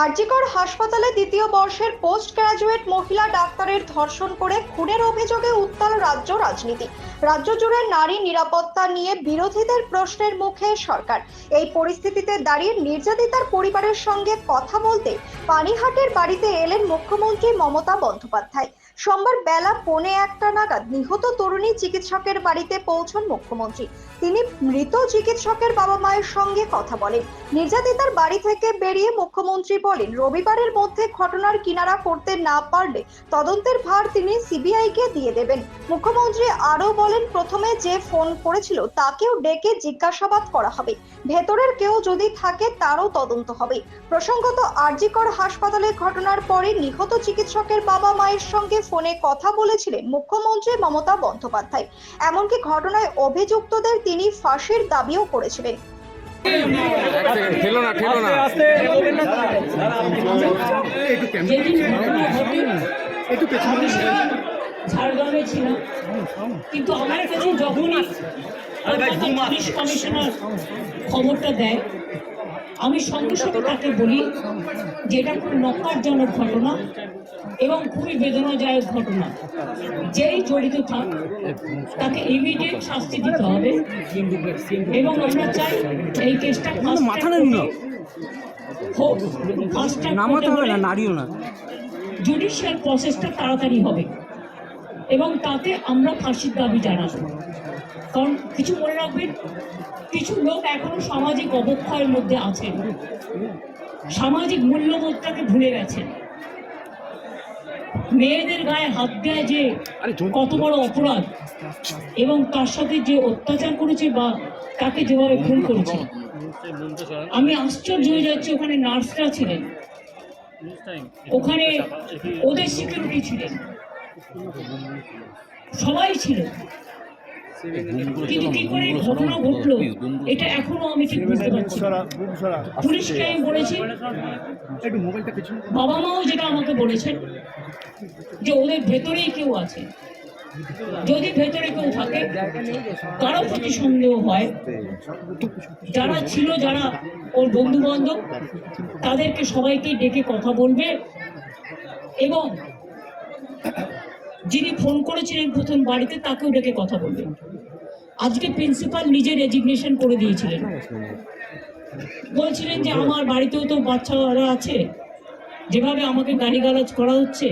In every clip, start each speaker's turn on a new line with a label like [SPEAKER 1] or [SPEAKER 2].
[SPEAKER 1] আরজিকর হাসপাতালে দ্বিতীয় বর্ষের পোস্ট গ্রাজুয়েট মহিলা ডাক্তারের ধর্ষণ করে খুনের অভিযোগে উত্তাল রাজ্য রাজনীতি। রাজ্য জুড়ে নারী নিরাপত্তা নিয়ে বিরোধীদের প্রশ্নের মুখে সরকার। এই পরিস্থিতিতে দাঁড়িয়ে নির্যাতিতার পরিবারের সঙ্গে কথা বলতে পানিহাটের বাড়িতে এলেন মুখ্যমন্ত্রী মমতা বন্দ্যোপাধ্যায়। সোমবার বেলা পৌনে একটা নাগাদ নিহত তরুণী চিকিৎসকের বাড়িতে পৌঁছন মুখ্যমন্ত্রী। তিনি মৃত চিকিৎসকের বাবা মায়ের সঙ্গে কথা বলেন। নির্যাতিতার বাড়ি থেকে বেরিয়ে মুখ্যমন্ত্রী বলেন, রবিবারের মধ্যে ঘটনার কিনারা করতে না পারলে তদন্তের ভার তিনি সিবিআইকে দিয়ে দেবেন। মুখ্যমন্ত্রী আরও বলেন, প্রথমে যে ফোন করেছিল তাকেও ডেকে জিজ্ঞাসাবাদ করা হবে। ভেতরের কেউ যদি থাকে তারও তদন্ত হবে। প্রসঙ্গত আরজিকর হাসপাতালে ঘটনার পরে নিহত চিকিৎসকের বাবা মায়ের সঙ্গে ফোনে কথা বলেছিলেন মুখ্যমন্ত্রী মমতা বন্দ্যোপাধ্যায়। এমনকি ঘটনায় অভিযুক্তদের তিনি ফাঁসির দাবিও করেছিলেন।
[SPEAKER 2] ঝাড়গ্রামে কিন্তু আমার কমিশনার খবরটা দেয় আমি সঙ্গে সঙ্গে তাকে বলি যে এটা খুব নকারজনক ঘটনা। এবং খুবই বেদনাদায়ক ঘটনা। যেই জড়িত থাক তাকে ইমিডিয়েট শাস্তি দিতে হবে। এবং আমরা চাই এই কেসটা
[SPEAKER 3] মাথা নেন না।
[SPEAKER 2] হোক ফাস্ট ট্র্যাক
[SPEAKER 3] নামাতে হবে না
[SPEAKER 2] কোর্টে
[SPEAKER 3] না।
[SPEAKER 2] জুডিশিয়াল প্রসেসটা তাড়াতাড়ি হবে। এবং তাতে আমরা ফাঁসির দাবি জানাব। কারণ কিছু মনে রাখবেন কিছু লোক এখনও সামাজিক অবক্ষয়ের মধ্যে আছেন। সামাজিক মূল্যবোধটাকে ভুলে গেছেন। মেয়েদের গায়ে হাত দেয় যে কত বড় অপরাধ। এবং তার সাথে যে অত্যাচার করেছে বা তাকে যেভাবে খুন করেছে। আমি আশ্চর্য হয়ে যাচ্ছি ওখানে নার্সরা ছিলেন। ওখানে ওদের সিকিউরিটি ছিলেন। সবাই ছিল। কিন্তু কি করে ঘটনা ঘটলো? এটা এখনও আমি ঠিক বুঝতে পারছি পুলিশকে আমি বলেছি। বাবা মাও যেটা আমাকে বলেছেন যে ওদের ভেতরেই কেউ আছে। যদি ভেতরে কেউ থাকে কারও প্রতি সন্দেহ হয় যারা ছিল যারা ওর বন্ধু বান্ধব তাদেরকে সবাইকে ডেকে কথা বলবে এবং যিনি ফোন করেছিলেন প্রথম বাড়িতে তাকেও ডেকে কথা বলবে আজকে প্রিন্সিপাল নিজে রেজিগনেশন করে দিয়েছিলেন। বলছিলেন যে, আমার বাড়িতেও তো বাচ্চারা আছে, যেভাবে আমাকে গালিগালাজ করা হচ্ছে,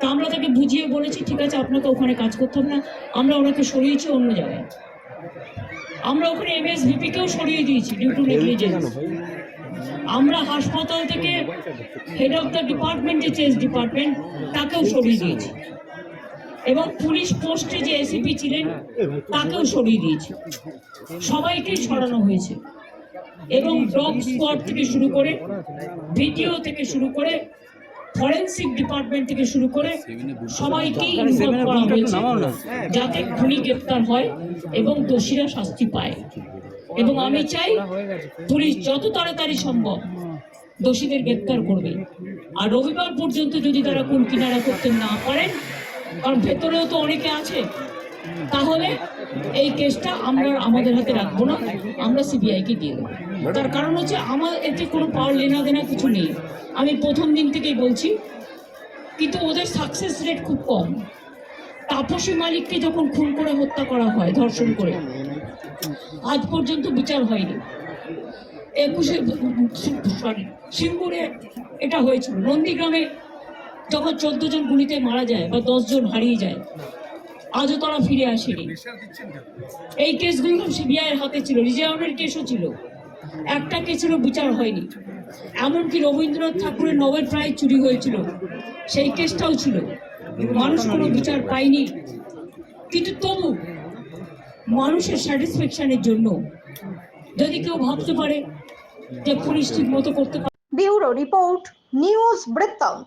[SPEAKER 2] তা আমরা তাকে বুঝিয়ে বলেছি, ঠিক আছে, আপনাকে ওখানে কাজ করতে হবে না, আমরা ওনাকে সরিয়েছি অন্য জায়গায়। আমরা ওখানে এমএসভিপিকেও সরিয়ে দিয়েছি ডিউ টু নেগলিজেন্স আমরা হাসপাতাল থেকে হেড অফ দ্য ডিপার্টমেন্ট যে চেস ডিপার্টমেন্ট তাকেও সরিয়ে দিয়েছি। এবং পুলিশ পোস্টে যে এসিপি ছিলেন তাকেও সরিয়ে দিয়েছে। সবাইকেই সরানো হয়েছে। এবং ডগ স্কোয়াড থেকে শুরু করে ভিডিও থেকে শুরু করে ফরেন্সিক ডিপার্টমেন্ট থেকে শুরু করে সবাইকেই ইনভলভ করা হয়েছে যাতে খুনি গ্রেপ্তার হয় এবং দোষীরা শাস্তি পায়। এবং আমি চাই পুলিশ যত তাড়াতাড়ি সম্ভব দোষীদের গ্রেপ্তার করবে। আর রবিবার পর্যন্ত যদি তারা কোন কিনারা করতে না পারেন কারণ ভেতরেও তো অনেকে আছে। তাহলে এই কেসটা আমরা আমাদের হাতে রাখব না, আমরা সিবিআইকে দিয়ে দেবো। তার কারণ হচ্ছে আমার এতে কোনো পাওয়ার লেনা দেনা কিছু নেই। আমি প্রথম দিন থেকেই বলছি, কিন্তু ওদের সাকসেস রেট খুব কম। তাপসী মালিককে যখন খুন করে হত্যা করা হয়, ধর্ষণ করে, আজ পর্যন্ত বিচার হয়নি। একুশে সরি, সিঙ্গুরে এটা হয়েছিল। নন্দীগ্রামে যখন চোদ্দ জন গুলিতে মারা যায় বা জন হারিয়ে যায়। আজও তারা ফিরে আসেনি। এই কেসগুলো সিবিআইয়ের হাতে ছিল, রিজার্ভের কেসও ছিল। একটা কেসেরও বিচার হয়নি। এমনকি রবীন্দ্রনাথ ঠাকুরের নোবেল প্রাইজ চুরি হয়েছিল। সেই কেসটাও ছিল। মানুষ কোনো বিচার পায়নি। কিন্তু তবু মানুষের স্যাটিসফ্যাকশনের জন্য যদি কেউ ভাবতে পারে যে পুলিশ ঠিক মতো করতে পারে।
[SPEAKER 1] ব্যুরো রিপোর্ট, নিউজ বৃত্তান্ত